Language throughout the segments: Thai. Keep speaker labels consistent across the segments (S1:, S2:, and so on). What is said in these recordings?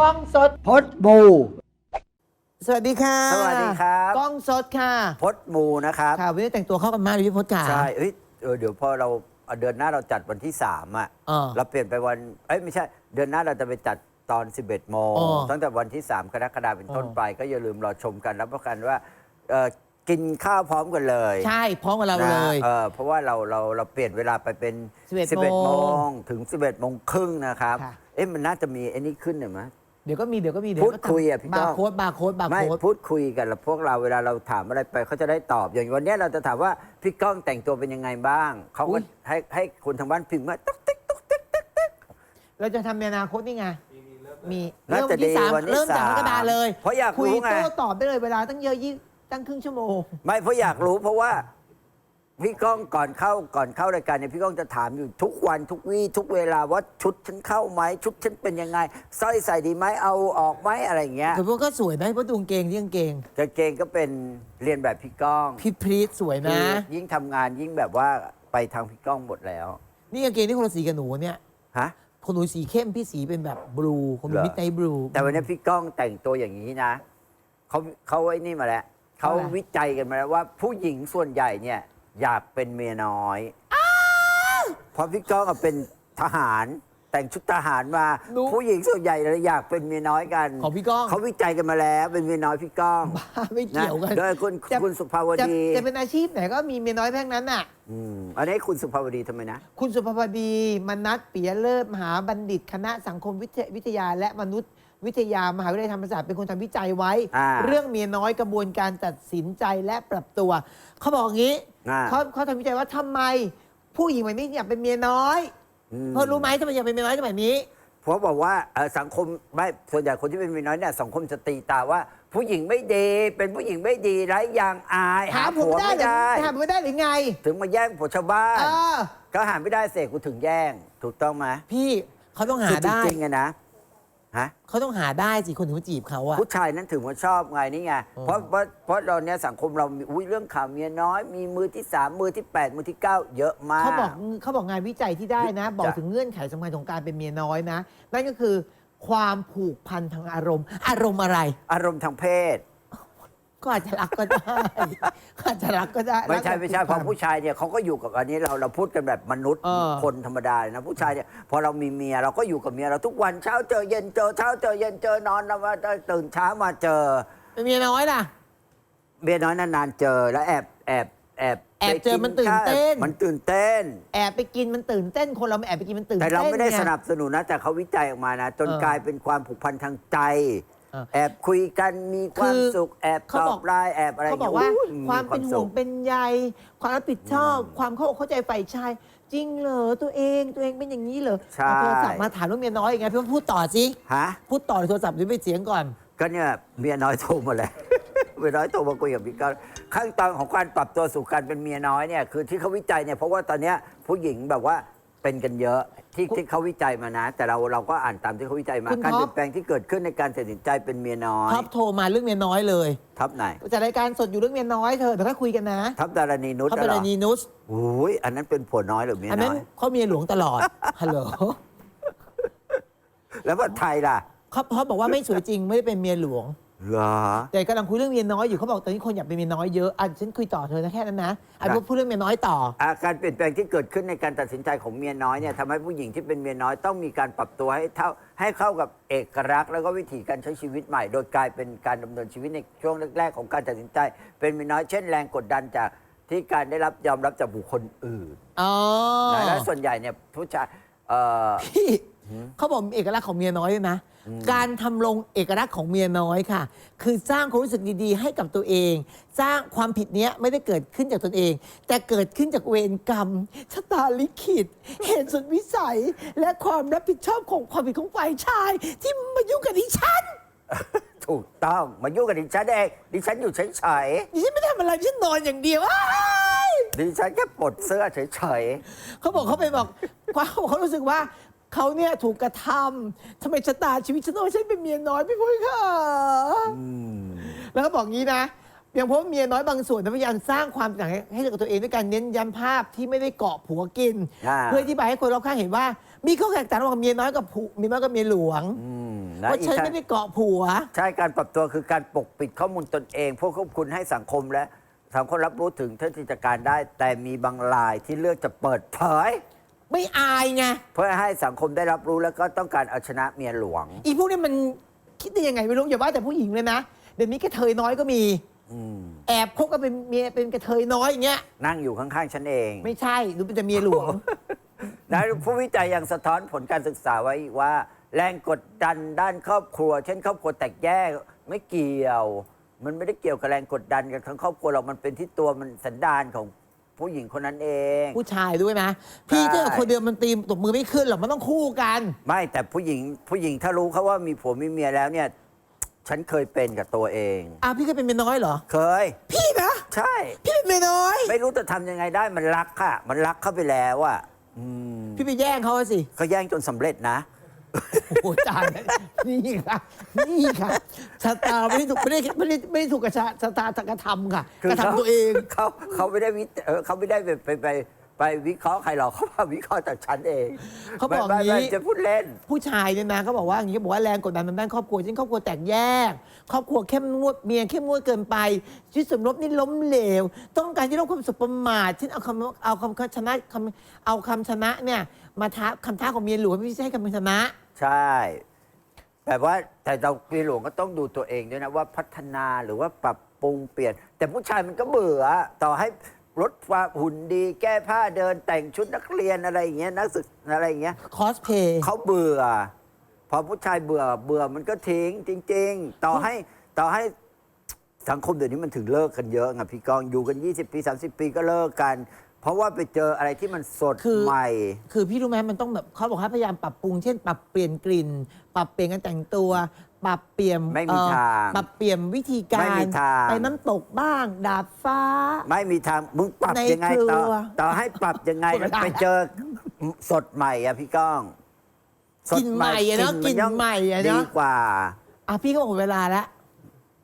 S1: กล้องสด
S2: พดบู
S1: สวัสดีค่ะ
S3: สวัสดีครับ
S1: กล้องสดค่ะ
S3: พดมูนะครับ
S1: ค่ะวันนี้แต่งตัวเข้ากันมากเลยพี่พศค่ะ
S3: ใช่เอ้ยเออเดี๋ยวพอเราเดือนหน้าเราจัดวันที่3อะ
S1: เออ
S3: เราเปลี่ยนไปวันเอ้ยไม่ใช่ เดือนหน้าเราจะไปจัดตอน 11โมง
S1: อ๋อ
S3: ตั้งแต่วันที่ 3 กรกฎาคมเป็นต้น
S1: อ๋อ
S3: ไปก็อย่าลืมรอชมกันรับประกันว่าเอ่อกินข้าวพร้อมกันเลย
S1: ใช่พร้อมกับเรา
S3: นะ
S1: เลย
S3: เออเพราะว่าเราเราเราเปลี่ยนเวลาไปเป็น
S1: 11
S3: 11
S1: โม
S3: โม
S1: ง
S3: งถึง 11โมงครึ่งนะครับ
S1: ค่ะ
S3: เอ๊ะมันน่าจะมีไอ้นี่ขึ้นหน่อยไหม
S1: เดี๋ยวก็มีเดี๋ยวก็มีเดี๋ยว
S3: พูด
S1: ก็ทำ
S3: คุยอะพี่ก้
S1: บา
S3: อง
S1: ร์โค้ดบาร์โค้ดบาร์
S3: ไม่
S1: โค้ด
S3: พูดคุยกันแล้วพวกเราเวลาเราถามอะไรไปเขาจะได้ตอบอย่างวันเนี้ยเราจะถามว่าพี่ก้องแต่งตัวเป็นยังไงบ้าง เขาก็ให้ให้คนทางบ้านพิมพ์ว่าตุ๊กติ๊กตุ๊กติ๊กตุ๊กติ๊ก
S1: เราจะทำในอนาคตนี่ไง มี
S3: น่าจะ
S1: ที่สาม
S3: ดีวันที่
S1: เริ่มจากก
S3: สาม
S1: รกฎาเลย
S3: เพราะอยาก
S1: คุย
S3: รู้ไง
S1: โต้ตอบได้เลยเวลาตั้งเยอะยี่ตั้งครึ่งชั่วโมง
S3: ไม่เพราะอยากรู้เพราะว่า พี่ก้องก่อนเข้าก่อนเข้ารายการเนี่ยพี่ก้องจะถามอยู่ทุกวันทุกวี่ทุกเวลาว่าชุดฉันเข้าไหมชุดฉันเป็นยังไงสร้อยใส่ดีไหมเอาออกไหมอะไรอย่างเงี้ย
S1: แต่พวกก็สวยนะเพราะดูกางเกงที่กางเกง
S3: กางเกงก็เป็นเรียนแบบพี่ก้อง
S1: พี่พรีตสวย
S3: คื
S1: นะ
S3: อยิ่งทำงานยิ่งแบบว่าไปทางพี่ก้องหมดแล้ว
S1: นี่กางเกงที่คนละสีกับหนูเนี่ย
S3: ฮะ
S1: คนหนูสีเข้มพี่สีเป็นแบบบลูคนหนู
S3: เหรอ
S1: มิดไนบลู
S3: แต่วันนี้พี่ก้องแต่งตัวอย่างนี้นะเขาเขาไอ้นี่มาแล้วเขา
S1: เขาอะไร
S3: วิจัยกันมาแล้วว่าผู้หญิงส่วนใหญ่เนี่ย อยากเป็นเมียน้อยเพราะพี่ก้องอะเป็นทหาร แต่งชุดทหารมาผู้หญิงส่วนใหญ่เลยอยากเป็นเมียน้อยกัน
S1: ของพี่ก้อง
S3: เขาวิจัยกันมาแล้วเป็นเมียน้อยพี่ก้อง
S1: บ้าไม่เกี่ยวกัน
S3: โดยคุณ
S1: จะ
S3: คุณสุภาว
S1: จะ
S3: ดี
S1: จะเป็นอาชีพไหนก็มีเมียน้อยแพงนั้นน่ะ
S3: อืมอันนี้คุณสุภาวดีทำไมนะ
S1: คุณสุภาพดีมนัสปิยเลิศมหาบัณฑิต คณะสังคมวิทยวิทยาและมนุษย วิทยามหาวิทยาลัยธรรมศาสตร์เป็นคนทำวิจัยไว้
S3: อ่า
S1: เรื่องเมียน้อยกระบวนการตัดสินใจและปรับตัว เขาบอกอย่างนี้
S3: อ่า
S1: เขาเขาทำวิจัยว่าทำไม ผู้หญิงแบบนี้อยากเป็นเมียน้อย
S3: อืม
S1: เพราะรู้ไหมทำไมอยากเป็นเมียน้อยสมัยนี้
S3: เพราะบอกว่าเอ่อสังคมไม่ส่วนใหญ่คนที่เป็นเมียน้อยเนี่ยสังคมจะตีตาว่า ผู้หญิงไม่ดี เป็นผู้หญิงไม่ดีไร้ยางอาย
S1: หา
S3: หา
S1: ผม
S3: ผัว
S1: ได้
S3: ไม่
S1: หรือ
S3: ได้
S1: หาผมไม่ได้หรือไง
S3: ถึงมาแย่งผัวชาวบ้าน
S1: เออ
S3: ก็หาไม่ได้เสกกูถึงแย่ง ถูกต้องไหม
S1: พี่เขาต้องหา
S3: คือจ
S1: ได้
S3: ริงๆอะนะ ฮะ
S1: เขาต้องหาได้สิคนถึงมาจีบเขาอะ
S3: ผู้ชายนั้นถึงว่าชอบไงนี่ไง
S1: อืม
S3: เพราะเพราะเพราะเราเนี่ยสังคมเรามีอุ้ยเรื่องข่าวเมียน้อย มีมือที่สามมือที่แปดมือที่เก้าเยอะมาก
S1: เขาบอกเขาบอกงานวิจัยที่ได้นะ บอก
S3: จ้ะ
S1: ถึงเงื่อนไขสำคัญของการเป็นเมียน้อยนะ นั่นก็คือความผูกพันทางอารมณ์ อารมณ์อะไร
S3: อารมณ์ทางเพศ
S1: ก็อาจจะรักก็ได้ก็อาจจะรักก็ได้
S3: ไม่ใช่
S1: รักแบบ
S3: ไม่ใช่
S1: ผูก
S3: เพ
S1: พัน
S3: ราะผู้ชายเนี่ยเขาก็อยู่กับอันนี้เราเราพูดกันแบบมนุษย์
S1: เออ
S3: คนธรรมดาเลยนะผู้ชายเนี่ยพอเรามีเมียเราก็อยู่กับเมียเราทุกวันเช้าเจอเย็นเจอเช้าเจอเย็นเจอนอนแล้วมาตื่นเช้ามาเจอ
S1: เป็นเมียน้อยล่ะ
S3: เมียน้อยนานๆเจอแล้วแอบแอบแอบ
S1: แอบเจอ
S3: ไปกิ
S1: มันตื่นเต้น
S3: ข้าวมันตื่นเต้น
S1: แอบไปกินมันตื่นเต้นคนเราไม่แอบไปกินมันตื่น
S3: แต่
S1: เต้น
S3: เราไม่ได้
S1: ง
S3: สนับสนุนนะแต่เขาวิจัยออกมานะ จน
S1: เออ ก
S3: ลายเป็นความผูกพันทางใจ
S1: เออ
S3: แอบคุยกันมีความ
S1: คือ
S3: สุขแอบ
S1: เขา
S3: ตอ
S1: บอก
S3: บไลน์แอบอะไร
S1: เขาบอกว่า
S3: ย่งงี้ย
S1: ความเป็นห่วง
S3: สุข
S1: เป็นใยความรับผิดชอบ ความเข้าอกเข้าใจฝ่ายชาย จริงเหรอตัวเองตัวเองเป็นอย่างนี้เหรอ
S3: ใช่
S1: เอาโทรศัพท์มาถามเรื่องเมียน้อยยังไงพี่ว่าพูดต่อสิ
S3: ฮะ
S1: พูดต่อในโทรศัพท์หรือไปเสียงก่อน
S3: ก็เนี่ยเมียน้อยโทรมาแล้วเมียน้อยโทรมาคุยกับพี่ก้อนขั้นตอนของการปรับตัวสู่การเป็นเมียน้อยเนี่ยคือที่เขาวิจัยเนี่ยเพราะว่าตอนเนี้ยผู้หญิงแบบว่าเป็นกันเยอะ ที่
S1: คุณ
S3: ที่เขาวิจัยมานะ แต่เราเราก็อ่านตามที่เขาวิจัยมา
S1: คุณ
S3: การ
S1: ท็
S3: เป
S1: อป
S3: ลี่ยนแปลงที่เกิดขึ้นในการตัดสินใจเป็นเมียน้อย
S1: ท็อปโทรมาเรื่องเมียน้อยเลย
S3: ท็อปไหน
S1: จัดรายการสดอยู่เรื่องเมียน้อยเธอเดี๋ยวค่อยคุยกันนะ
S3: ท็อปดารณีนุช
S1: เขาเป็น
S3: เหร
S1: อะไร
S3: อ
S1: นีนุช
S3: โอ้ยอันนั้นเป็นผัวน้อยหรือเมีย
S1: อัน
S3: น้
S1: นั้น
S3: อย
S1: เขาเมียหลวงตลอดฮัลโหล
S3: แล้วผัดไทยล่ะ
S1: เขาเขาบอกว่าไม่สวยจริงไม่ได้เป็นเมียหลวง
S3: เหรอ
S1: แต่กำลังคุยเรื่องเมียน้อยอยู่เขาบอกตอนนี้คนอยากเป็นเมียน้อยเยอะอะฉันคุยต่อเธอนะแค่นั้นนะอะ
S3: ได้
S1: พูดเรื่องเมียน้อยต่อ
S3: อาการเปลี่ยนแปลงที่เกิดขึ้นในการตัดสินใจของเมียน้อยเนี่ยทำให้ผู้หญิงที่เป็นเมียน้อยต้องมีการปรับตัวให้เท่าให้เข้ากับเอกลักษณ์แล้วก็วิถีการใช้ชีวิตใหม่ โดยกลายเป็นการดำเนินชีวิตในช่วงแรกๆของการตัดสินใจ เป็นเมียน้อยเช่นแรงกดดันจากที่การได้รับยอมรับจากบุคคลอื่น
S1: อ๋อ
S3: นะและส่วนใหญ่เนี่ยผู้ชายเอ่อ
S1: พี่เขาบอกมีเอกลักษณ์ของเมียน้อยด้วยนะ การทำลงเอกลักษณ์ของเมียน้อยค่ะ คือสร้างความรู้สึกดีๆ ให้กับตัวเอง สร้างความผิดเนี้ยไม่ได้เกิดขึ้นจากตนเอง แต่เกิดขึ้นจากเวรกรรมชะตาลิขิต เหตุสุดวิสัย และความรับผิดชอบของความผิดของฝ่ายชาย ที่มายุ่งกับดิฉัน
S3: ถูกต้องมายุ่งกับดิฉันเองดิฉันอยู่เฉย
S1: ดิฉันไม่ทำอะไรดิฉันนอนอย่างเดียวอ้าย
S3: ๆดิฉันแค่ปลดเสื้อเฉย
S1: เขาบอกเขาไปบอกความเขารู้สึกว่า เขาเนี่ยถูกกระทำทำไมชะตาชีวิตฉันต้องให้ฉันเป็นเมียน้อยพี่พุ้ยค่ะ
S3: ๆอืม
S1: แล้วก็บอกงี้นะอย่างเพราะว่าเมียน้อยบางส่วนนะพยายามสร้างความต่างให้กับตัวเองด้วยการเน้นย้ำภาพที่ไม่ได้เกาะผัวกิน
S3: อ่า
S1: เพื่อที่บายให้คนรอบข้างเห็นว่า มีข้อแตกต่างระหว่างเมียน้อยกับผัวเมียน้อยกับเมียหลวง
S3: อืมนะ
S1: ว่าฉัน
S3: อีกทั้ง
S1: ไม่ได้เกาะผัว
S3: ใช่การปรับตัวคือการปกปิดข้อมูลตนเองเพื่อควบคุมให้สังคมและสังคมรับรู้ถึงเท่าที่จะการได้ แต่มีบางรายที่เลือกจะเปิดเผย
S1: ไม่อายไง
S3: เพื่อให้สังคมได้รับรู้แล้วก็ต้องการเอาชนะเมียหลวง
S1: อีพวกนี้มันคิดได้ยังไงไม่รู้อย่าว่าแต่ผู้หญิงเลยนะเดี๋ยวนี้กระเทยน้อยก็มี
S3: อืม
S1: แอบคบกันเป็นเมียเป็นกระเทยน้อยอย่างเงี้ย
S3: นั่งอยู่ข้างๆฉันเอง
S1: ไม่ใช่ดูเป็นแต่เมียหลวง
S3: นะผู้วิจัยยังสะท้อนผลการศึกษาไว้อีกว่า แรงกดดันด้านครอบครัว เช่น ครอบครัวแตกแยกไม่เกี่ยว มันไม่ได้เกี่ยวกับแรงกดดันกันทั้งครอบครัวหรอกมันเป็นที่ตัวมันสันดานของ ผู้หญิงคนนั้นเอง
S1: ผู้ชายด้วยนะพี่
S3: ใช่
S1: ถ้าเกิดคนเดียวมันตีตบมือไม่ขึ้นหรอกมันต้องคู่กัน
S3: ไม่แต่ผู้หญิงผู้หญิงถ้ารู้เขาว่ามีผัวมีเมียแล้วเนี่ย ฉันเคยเป็นกับตัวเอง
S1: อะพี่ก็เป็นเมียน้อยเหรอ
S3: เคย
S1: พี่นะ
S3: ใช่
S1: พี่เป็นเมียน้อย
S3: ไม่รู้จะทำยังไงได้มันรักค่ะ มันรักเข้าไปแล้วอะอืม
S1: พี่ไปแย่งเขาอะสิ
S3: ก็แย่งจนสำเร็จนะ
S1: โอ้โหจาน นี่ค่ะ นี่ค่ะชะตาไม่ได้ถูกไม่ได้ไม่ได้ไม่ได้ถูกกับชะชะตากระทำค่ะ
S3: คือก
S1: ระทำตัวเอง
S3: เขาเขาไม่ได้วิเออเขาไม่ได้ไปไปไปไปวิเคราะห์ใครหรอกเขามาวิเคราะห์จากฉันเอง
S1: เขาบอก
S3: ไม่
S1: อย่าง
S3: ไม่
S1: นี้
S3: ไม่จะพูดเล่น
S1: ผู้ชายเนี่ยนะเขาบอกว่าอย่างนี้เขาบอกว่าแรงกดดันทางด้านครอบครัวเช่นครอบครัวแตกแยก ครอบครัวเข้มงวดเมียเข้มงวดเกินไปชีวิตสมรสนี่ล้มเหลว ต้องการที่ต้องความสุขประมาทเช่นเอาคำเอาคำชนะคำเอาคำชนะเนี่ยมาท้าคำท้าของเมียหลวงไม่ใช่คำชนะ
S3: ใช่ แต่ว่าแต่เราเมียหลวงก็ต้องดูตัวเองด้วยนะว่าพัฒนาหรือว่าปรับปรุงเปลี่ยน แต่ผู้ชายมันก็เบื่อ ต่อให้ลดความหุ่นดีแก้ผ้าเดินแต่งชุดนักเรียนอะไรอย่างเงี้ยนักศึกอะไรอย่างเงี้ย
S1: คอสเพย์
S3: เขาเบื่อ พอผู้ชายเบื่อเบื่อมันก็ทิ้งจริง ๆ ต่อให้ต่อให้สังคมเดี๋ยวนี้มันถึงเลิกกันเยอะไงพี่กองอยู่กัน 20 ปี 30 ปีก็เลิกกัน เพราะว่าไปเจออะไรที่มันสดใหม่
S1: คือพี่รู้ไหมมันต้องแบบเขาบอกให้พยายามปรับปรุงเช่น ปรับเปลี่ยนกลิ่น ปรับเปลี่ยนการแต่งตัว ปรับเปลี่ยน
S3: ไม่มี
S1: เอ่อ
S3: ทาง
S1: ปรับเปลี่ยนวิธีกา
S3: ไม่
S1: ร
S3: มีทาง
S1: ไปน้ำตกบ้าง ดาดฟ้า
S3: ไม่มีทางมึงปรับ
S1: ใน
S3: ยังไง
S1: ครัว
S3: ต่อต่อให้ปรับยังไง
S1: พูดไม่
S3: มัน
S1: ได้
S3: ไปเจอสดใหม่อะพี่ก้องสด
S1: กินใหม่อะเนอะ
S3: มั
S1: กิน
S3: ย่อม
S1: ใหม่อะเนอะ
S3: ดีกว่า
S1: อะพี่ก็หมดเวลาแล้ว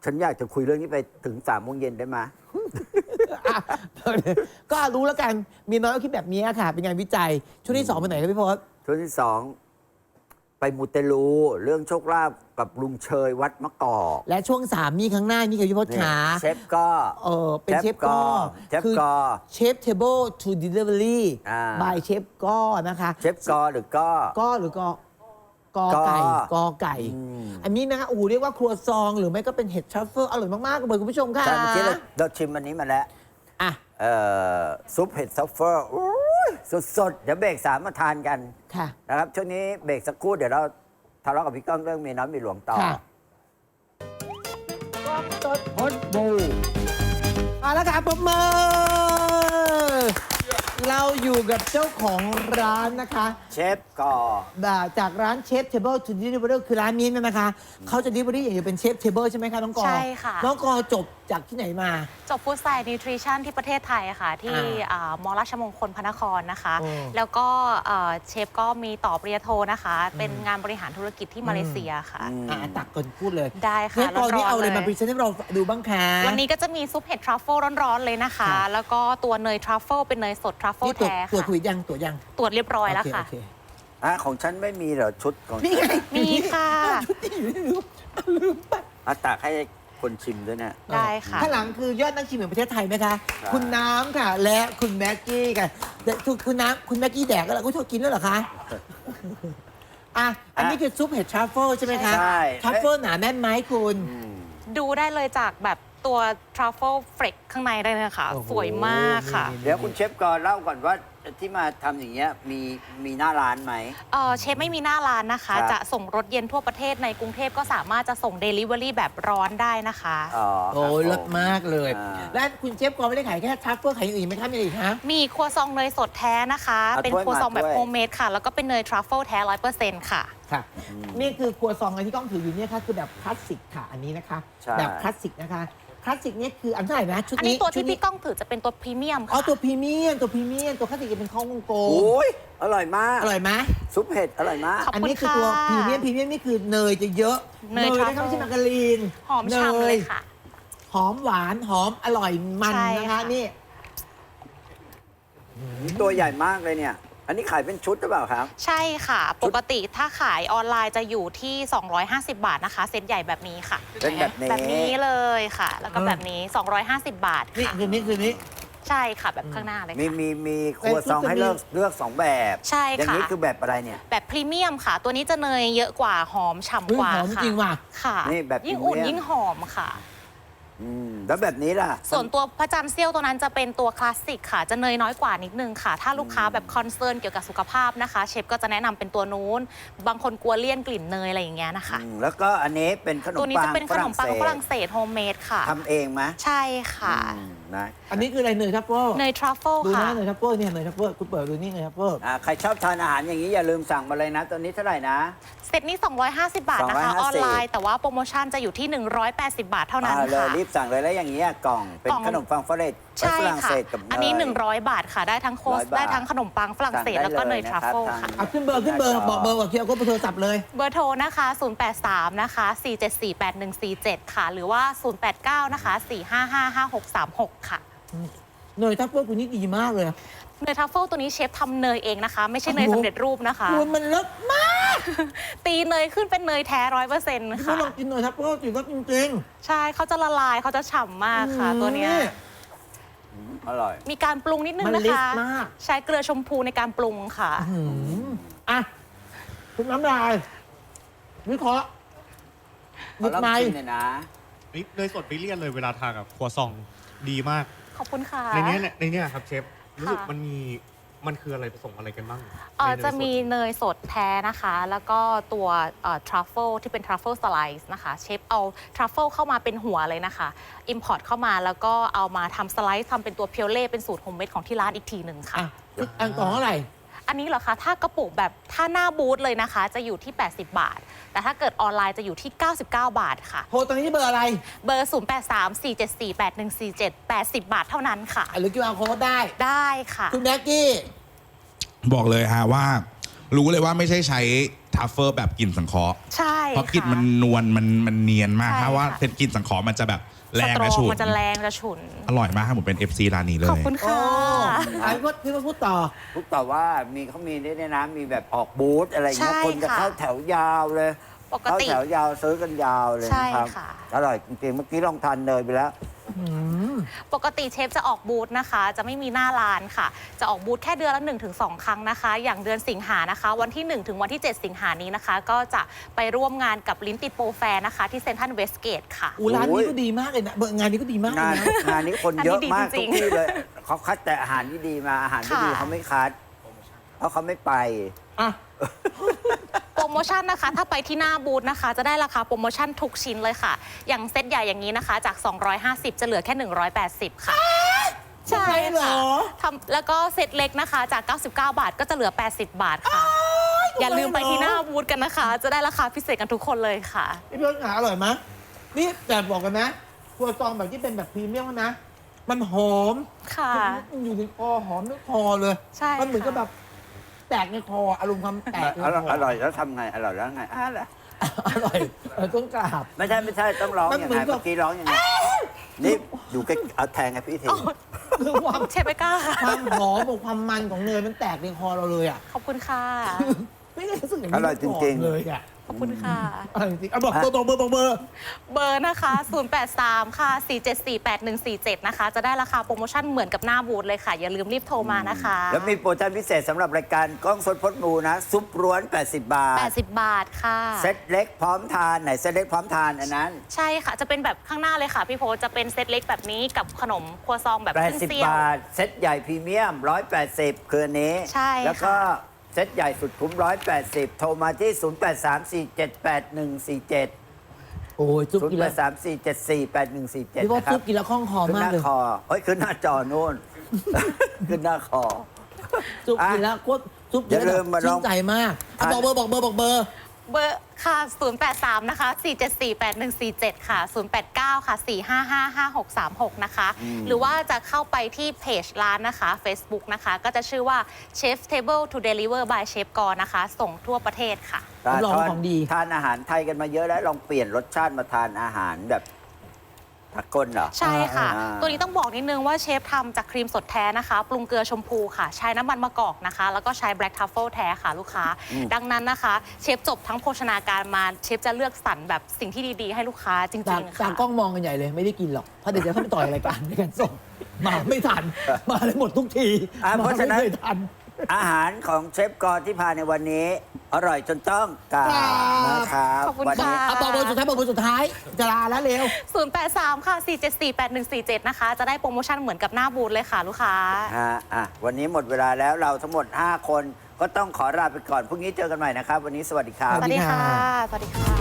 S3: ฉันอยากจะคุยเรื่องนี้ไปถึงสามโมงเย็นได้ไหม
S1: อะ ก็รู้แล้วกันมีน้อยก็คิดแบบนี้ค่ะ เป็นงานวิจัยช่วงที่สองไปไหนครับพี่พศ
S3: ช่วงที่สองไปมูเตลูเรื่องโชคลาภกับลุงเชยวัดมะกอก
S1: และช่วงสามนี่ข้างหน้านี่คือพี่พศ
S3: นี่
S1: ขา
S3: เชฟก็
S1: เออเป็นเชฟก็
S3: เชฟ
S1: คือ
S3: ก็
S1: เชฟเทเบิลทูเดลิเวอรี่
S3: อ่า
S1: บายเชฟก็นะคะ
S3: เชฟกอหรือก็
S1: ก็หรือก็กอไก่
S3: ก
S1: กอไก่
S3: อืม
S1: อันนี้นะคะโอ้โหเรียกว่าครัวซอง หรือไม่ก็เป็นเห็ดทรัฟเฟิลอร่อยมากๆเลยคุณผู้ชมค่ะ
S3: ใช่เมื่อกี้เราเราชิมอันนี้มาแล้ว
S1: อะ
S3: เอ่อซุปเห็ดซัฟเฟอร์สดๆ เดี๋ยวเบรกสามมาทานกัน
S1: ค่ะ
S3: นะครับช่วงนี้เบรกสักครู่เดี๋ยวเราทะเลาะกับพี่ก้องเรื่องเมียน้อยเมียหลวงต่อ
S1: ค่ะกล้องสดพดบูมาแล้วค่ะปรบมือ เราอยู่กับเจ้าของร้านนะคะ
S3: เชฟกอ
S1: จากร้านเชฟเทเบิลทูดิลิเวอร์คือร้านนี้เนยนะคะ เขาจะดิลิเวอรี่อย่างเดียวเป็นเชฟเทเบิลใช่ไหมคะน้องกอ
S2: ใช่ค่ะ
S1: น้องกอจบจากที่ไหนมา
S2: จบฟู้ดไซน์นิวทริชั่นที่ประเทศไทยอะค่ะ ที่
S1: อ่า
S2: อ่ามอราชมงคลพระนครนะคะ
S1: โอ้
S2: แล้วก็เอ่อเชฟก็มีต่อปริญญาโทนะคะ เป็นงานบริหารธุรกิจที่มาเลเซียค่ะ
S1: อะตักก่อนพูดเลย
S2: ได้ค่ะ
S1: เชฟกอนี่เอาอะไร
S2: ร้อนๆ
S1: มาพรีเซนต์ให้เราดูบ้างคะ
S2: วันนี้ก็จะมีซุปเห็ดทรัฟเฟิลร้อนๆเลยนะคะ
S1: ค่ะ
S2: แล้วก็ตัวเนยทรัฟเฟิลเป็นเนยสดทรัฟเฟิล
S1: นี่ตรวจ
S2: แท้
S1: ตรวจ
S2: ค่ะ
S1: คุยยังตรวจยัง
S2: ตรวจเรียบร้อยแล้ว
S1: โอเค
S2: ค่ะ
S1: โอเค
S3: อะของฉันไม่มีเหรอชุดของ
S1: นี่ไง
S2: มีค่ะ
S1: ชุดที่อยู่ในรูปลืมไป
S3: อะตักให้คนชิมด้วยเนี่ย
S2: ได้ค่ะ
S1: ข้างหลังคือยอดนักชิมแห่งประเทศไทยนะคะ
S3: ใช่
S1: คุณน้ำค่ะ และคุณแม็กกี้ค่ะแต่คุณน้ำคุณแม็กกี้แดกก็แล้วคุณชอบกินแล้วเหรอคะอะอันนี้คือซุปเห็ดทรัฟเฟิลใช่ไหมคะ
S3: ใช่
S1: ทรัฟเฟิลหนาแน่นไหมคุณ
S3: อืม
S2: ดูได้เลยจากแบบ ตัวทรัฟเฟิลเฟรกข้างในได้เลยค่ะ
S1: โอ้โห
S2: สวยมากค่ะ
S1: นี่
S3: เดี๋ยวคุณเชฟกอเล่าก่อนว่าที่มาทำอย่างเงี้ยมีมีหน้าร้านไหม
S2: เอ่อเชฟไม่มีหน้าร้านนะคะ
S3: ครับ
S2: จะส่งรถเย็นทั่วประเทศในกรุงเทพก็สามารถจะส่ง Delivery แบบร้อนได้นะคะ
S3: อ๋อ
S1: โอ้ย
S3: ค
S1: เลิ
S3: รับ
S1: ศ
S3: ผม
S1: มากเลย
S3: อ่า
S1: และคุณเชฟกอไม่ได้ขายแค่ทรัฟเฟิลขายอย่างอื่นไหมคะมีอะไรอีกคะ
S2: มีครัวซองเนยสดแท้นะคะ
S3: เอา
S2: เป็น
S3: ถ้วย
S2: ครัวซอง
S3: มา
S2: แบบ
S3: ถ้วย
S2: โฮมเมดค่ะ แล้วก็เป็นเนยทรัฟเฟิลแท้ร้อยเปอร์เซ็นต์ค่ะ
S1: ค่ะนี่คือครัวซองอันที่กล้องถืออยู่เนี่ยค่ะคือแบบคลาสสิกค่ะอันนี้นะคะ
S3: ใช่
S1: แบบคลาสสิกนะคะค ลาสสิกเนี่ยคืออันเท่าไหร่นะชุด
S2: อัน
S1: นี้
S2: นี้ตัว
S1: ชุด
S2: ที่พี่ก้องถือจะเป็นตัวพรีเมียม
S1: อ๋อ
S2: ค่ะ
S1: ตัวพรีเมียมตัวพรีเมียมตัวคลาสสิกจะเป็นข้าววงกลม
S3: โอ้ยอร่อยมาก
S1: อร่อยไหม
S3: ซุปเห็ดอร่อยมาก
S2: ขอบ
S1: อัน
S2: คุณ
S1: นี้คือ
S2: ค่ะ
S1: ตัวพรีเมียมพรีเมียมนี่คือเนยจะเยอะ
S2: เนย
S1: นะคะ
S2: truffle
S1: ไม่ใช่มาการีน
S2: หอมฉ่ำเลยค่ะ
S1: หอมหวานหอมอร่อยมัน
S2: ใช่
S1: นะคะ
S2: ค่ะ
S1: นี่
S3: ตัวใหญ่มากเลยเนี่ย อันนี้ขายเป็นชุดหรือเปล่าครับ
S2: ใช่ค่ะ ปกติถ้าขายออนไลน์จะอยู่ที่ 250 บาทนะคะ เซตใหญ่แบบนี้ค่ะ
S3: เป็นแบบนี้
S2: แบบนี้เลยค่ะ แล้วก็
S1: อืม
S2: แบบนี้ 250 บาท
S1: นี่
S2: ค่ะ
S1: คืนนี้คืนนี้
S2: ใช่ค่ะแบบข้างหน้าเลย
S3: มี
S2: ค่ะ
S3: มีมีครัวซองให้เลือกเลือกสองแบบ
S2: ใช่
S3: อย่าง
S2: ค่ะ
S3: นี้คือแบบอะไรเนี่ย
S2: แบบพรีเมียมค่ะ ตัวนี้จะเนยเยอะกว่าหอมฉ่ำ
S1: เฮ้ย
S2: กว่า
S1: หอม
S2: ค่ะ
S1: จริงว่ะ
S2: ค่ะ
S3: นี่แบบ
S2: ยิ่งอุ่น
S3: พรีเมียม
S2: ยิ่งหอมค่ะ
S3: อืม แล้วแบบนี้ล่ะ
S2: ส่วนตัวพระจันทร์เซี่ยวตัวนั้นจะเป็นตัวคลาสสิกค่ะ จะเนยน้อยกว่านิดนึงค่ะ ถ้าลูกค้าแบบคอนเซิร์นเกี่ยวกับสุขภาพนะคะ เชฟก็จะแนะนำเป็นตัวนู้น บางคนกลัวเลี่ยนกลิ่นเนยอะไรอย่างเงี้ยนะคะ
S3: อืมแล้วก็อันนี้เป็นขนม
S2: ตัวนี้
S3: ปั
S2: จะ
S3: ง
S2: เป็นขนมปังฝรั่งเศสโฮมเมดค่ะ
S3: ทำเองไหม
S2: ใช่ค่ะ
S3: อืมนะ
S1: อันนี้คืออะไรเนยทัฟเฟิล
S2: เนยทรัฟเฟิล
S1: ดู
S2: ค่ะ
S1: นะเนยทัฟเฟิลเนี่ยเนยทัฟเฟิลคุณเปิดดูนี่เนยทัฟเฟิล
S3: อ่าใครชอบทานอาหารอย่างนี้อย่าลืมสั่งมาเลยนะ ตัวนี้เท่าไหร่นะ
S2: เซตนี้ 250 บาทนะคะ
S3: 250
S2: ออนไลน์ แต่ว่าโปรโมชั่นจะอยู่ที่ 180 บาทเท่านั้น
S3: อ่าเลย
S2: ค่ะ
S3: รีบสั่งเลยแล้วอย่างนี้ยกล่องเป็น
S2: กล่อง
S3: ขนมปังฝรั่ง
S2: ใช่
S3: ฝรั่ง
S2: ค่ะ
S3: เศสกับเนย
S2: อันนี้ 100 บาทค่ะ ได้ทั้งโคส
S3: 100บาท
S2: ได้ทั้งขนมปังฝรั่งเศส
S3: สั่งได้
S2: แล้วก็เนย
S3: เลย
S2: ทรัฟ
S3: นะครับ
S2: เฟิล
S3: ทาง
S2: ค่ะ
S1: เอาขึ้นเบอร์ขึ้นเบอร์บอกเบอร์บอกเคียวก็เบอร์โทรศัพท์เลย
S2: เบอร์โทรนะคะ 083 นะคะ 4748147 ค่ะ หรือว่า 089 นะคะ 4555636 ค่ะ
S1: เนยทัฟเฟิลคุณนี่ดีมากเลย
S2: เนยทรัฟเฟิลตัวนี้เชฟทำเนยเองนะคะ ไม่ใช่เนย
S1: โอ้โห
S2: สำเร็จรูปนะคะ
S1: คุณมันเลิศมาก
S2: ตีเนยขึ้นเป็นเนยแท้ร้อยเปอร์เซ็นต์
S1: ถ้า
S2: ค่ะ
S1: ลองกินเนยทัฟเฟิลสิเลิศจริง
S2: ใช่เขาจะละลายเขาจะฉ่ำมากค่ะ ตัวเนี้ย
S3: อร่อย
S2: มีการปรุงนิดนึง
S1: มัน
S2: นะ
S1: ลิส
S2: คะ
S1: ต์มาก
S2: ใช้เกลือชมพูในการปรุงค่ะ
S1: หืมอะคุณน้ำลายวิเคราะห์
S3: ขอลอง
S1: ไม
S3: ชิมหน่อยนะ
S4: นี่เนยสดไม่เลี่ยนเลยเวลาทานกับครัวซองดีมาก
S2: ขอบคุณค่ะ
S4: ในเนี้ยเนี่ยในเนี้ยครับเชฟรู้สึก
S2: ค่ะ
S4: มันมีมันคืออะไรผสมอะไรกันบ้าง
S2: เอ่อ
S4: ในเนย
S2: จะ
S4: สด
S2: มีเนยสดแท้นะคะ แล้วก็ตัวทรัฟเฟิลที่เป็นทรัฟเฟิลสไลซ์นะคะ เชฟเอาทรัฟเฟิลเข้ามาเป็นหัวเลยนะคะ อิมพอร์ตเข้ามาแล้วก็เอามาทำสไลซ์ทำเป็นตัวเพียวเล่เป็นสูตรโฮมเมดของที่ร้านอีกทีหนึ่งค่ะ
S1: อะอันกล่องเท่าไหร่
S2: อันนี้เหรอคะ ถ้ากระปุกแบบถ้าหน้าบูธเลยนะคะ จะอยู่ที่ 80 บาท แต่ถ้าเกิดออนไลน์จะอยู่ที่ 99 บาทค่ะ
S1: โทรตอนนี้เบอร์อะไร
S2: เบอร์ 0834748147 80 บาทเท่านั้นค่ะ
S1: หรือ QR code ได้
S2: ได้ค่ะ
S1: คุณแม็กกี้
S5: บอกเลยฮะว่า รู้เลยว่าไม่ใช่ใช้ทัฟเฟอร์แบบกลิ่นสังเคราะห์
S2: ใช่
S5: เพราะกลิ่น
S2: ค่
S5: มันนวลมันมันเนียนมาก
S2: ใช่
S5: ถ้าว่า
S2: ค่ะ
S5: เป็นกลิ่นสังเคราะห์มันจะแบบ แรง
S2: สต
S5: และ
S2: อ
S5: ฉุน
S2: มันจะแรงจะฉุน
S5: อร่อยมากครับผมเป็น FC ร้านนี้เล
S2: ขอบ
S5: ย
S2: คุณ
S1: โอ้
S2: ค่ะ
S1: อันก็ที่มาพูดต่อ
S3: ทุกต่อว่ามีเขามีด้วยเนี่ยนะมีแบบออกบูธอะไรเงี้ย
S2: ใช่
S3: คนจะ
S2: ค่ะ
S3: เข้าแถวยาวเลย
S2: ปก
S3: เข้า
S2: ติ
S3: แถวยาวซื้อกันยาวเลย
S2: ใช่
S3: นะครับ
S2: ค่ะ
S3: อร่อยจริงๆเมื่อกี้ลองทานเนยไปแล้ว
S2: ปกติเชฟจะออกบูธนะคะ จะไม่มีหน้าร้านค่ะ จะออกบูธแค่เดือนละ 1-2 ครั้งนะคะ อย่างเดือนสิงหานะคะ วันที่ 1 ถึงวันที่ 7 สิงหานี้นะคะ ก็จะไปร่วมงานกับลิ้นติดโปรแฟร์นะคะ ที่เซนทรัลเวสเกตค่ะ
S1: อูร้านนี้ก็ดีมากเลยนะเบอร์งานนี้ก็ดีมากเล
S3: งายน
S1: นะ
S3: งานนี้คนเยอะมาก
S2: อันนี้ดี
S3: ทุ
S2: จริงๆ
S3: กที่เลยเขาคัดแต่อาหารที่ดีมาอาหารที่ดี
S2: ค่ะ
S3: เขาไม่คัด เพราะเขาไม่ไป
S1: อะ
S2: โปร โมชั่นนะคะ ถ้าไปที่หน้าบูธนะคะ จะได้ราคาโปรโมชั่นทุกชิ้นเลยค่ะ อย่างเซตใหญ่อย่างนี้นะคะ จาก 250 จะเหลือแค่ 180 ค่ะ ใช่
S1: เหร
S2: ค่ะ
S1: อ
S2: ทำแล้วก็เซตเล็กนะคะ จาก 99 บาทก็จะเหลือ 80 บาทค่ะ อย่าลืมไปที่หน้าบูธกันนะคะ จะได้ราคาพิเศษกันทุกคนเลยค่ะ
S1: พี่เพื่อนขาอร่อยไหมนี่แต่บอกกันนะครัวซองแบบที่เป็นแบบพรีเมียมนะ มันหอม
S2: ค่ะ
S1: มันอยู่ในคอหอมในคอเลย
S2: ใช่
S1: มันเหมือนกับ
S2: ค่ะ
S1: แบบ แตกในคออารมณ์ความแตกใน
S3: อร่อย
S1: คอ
S3: อร่อยแล้วทำไงอร่อยแล้วไงอะล่ะ
S1: อร่อยเออต้องกราบ
S3: ไม่ใช่ไม่ใช่ต้องร้อง
S1: มัน
S3: ยัง
S1: เหมื
S3: ไง
S1: อนกับ
S3: เมื่อกี้ร้องยังไงนี่ดูใกล้เอาแทงไงพี่ที
S1: คือความ
S2: เชฟเบก้าค่ะ
S1: ความหอมกับความมันของเนยมันแตกในคอเราเลยอะ
S2: ขอบคุณค่ะ
S1: ไม่ได้รู้สึกอย่าง
S3: อ
S1: นี้
S3: ร่อยจริงๆ
S1: มาก่อนเลยอะ
S2: ขอบคุณค่ะ
S1: อร่อยจริงๆอะบอกตัวตรงเบอร์บอกเบอร์
S2: เบอร์นะคะ 083 ค่ะ 4748147 นะคะ จะได้ราคาโปรโมชั่นเหมือนกับหน้าบูธเลยค่ะ อย่าลืมรีบโทรมานะคะ
S3: แล้วมีโปรโมชั่นพิเศษสำหรับรายการกล้องสดพดมูนะ ซุปร้วน 80 บาท
S2: 80 บาทค่ะ
S3: เซตเล็กพร้อมทานไหนเซตเล็กพร้อมทานอันนั้น
S2: ใช่ค่ะ จะเป็นแบบข้างหน้าเลยค่ะ พี่โพสจะเป็นเซตเล็กแบบนี้กับขนมครัวซองแบบขึ้น
S3: 80
S2: เซี่ยว
S3: บาท เซตใหญ่พรีเมียม 180 คืออันนี้
S2: ใช่
S3: แล้วก็
S2: ค่ะ
S3: เซตใหญ่สุดคุ้ม 180 โทรมาที่ 0834781147
S1: โอ้ยซุปกินแล้ว
S3: 0834748147
S1: พี่ว่า
S3: นะครั
S1: ซุ
S3: บ
S1: ปกินแล้วคล่องคอ
S3: ขึ้น
S1: มา
S3: ห
S1: ก
S3: น้า
S1: เลย
S3: คอเฮ้ยขึ้นหน้าจอโน่น ขึ้นหน้าคอ
S1: ซุปกินแล้วโคตรซุปกิน
S3: อย่าลื
S1: แล้ว
S3: มมาล
S1: ชื่
S3: อง
S1: นใจมากอะบอกเบอร์บอกเบอร์บอกเบอร์
S2: เบอร์ค่ะ 083 นะคะ 4748147 ค่ะ 089 ค่ะ 4555636 นะคะ หรือว่าจะเข้าไปที่เพจร้านนะคะ Facebook นะคะ ก็จะชื่อว่า Chef Table to Deliver by Chef กอนะคะ ส่งทั่วประเทศค่ะ
S1: รับรองว่าของดี
S3: ทานอาหารไทยกันมาเยอะแล้วลองเปลี่ยนรสชาติมาทานอาหารแบบ ผักก้นเหรอ
S2: ใช่ค่ะ
S3: อ่า
S2: ตัวนี้ต้องบอกนิดนึงว่าเชฟทำจากครีมสดแท้นะคะ ปรุงเกลือชมพูค่ะ ใช้น้ำมันมะกอกนะคะ แล้วก็ใช้แบล็กทัฟเฟิลแท้ค่ะลูกค้า ดังนั้นนะคะ เชฟจบทั้งโภชนาการมาเชฟจะเลือกสรรแบบสิ่งที่ดีๆ ให้ลูกค้าจริงๆ
S1: ตา
S2: ค่ะ
S1: กล้องมองกันใหญ่เลยไม่ได้กินหรอกเพราะเดี๋ยวจะเข้าไปต่อยรายการในการส่งมาไม่ทัน มาเลยหมดทุกที
S3: อะ
S1: มา
S3: เพราะฉะนั้น
S1: ไม่เคยทัน
S3: อาหารของเชฟกรที่พาในวันนี้ อร่อยจนต้องกราบนะครับ
S2: ขอบคุณ
S3: วันี้
S2: ค่ะ
S1: เอาบอกเบอร์สุดท้ายบอกเบอร์สุดท้าย จะลาแล้วเร็ว
S2: 083 ค่ะ 4748147 นะคะ จะได้โปรโมชั่นเหมือนกับหน้าบูธเลยค่ะ ลูกค้า
S3: ฮะอะวันนี้หมดเวลาแล้วเราทั้งหมด 5 คนก็ต้องขอลาไปก่อน พรุ่งนี้เจอกันใหม่นะครับ วันนี้สวัสดีครับ
S2: สวัสดีค่ะ สวัสดีค่ะ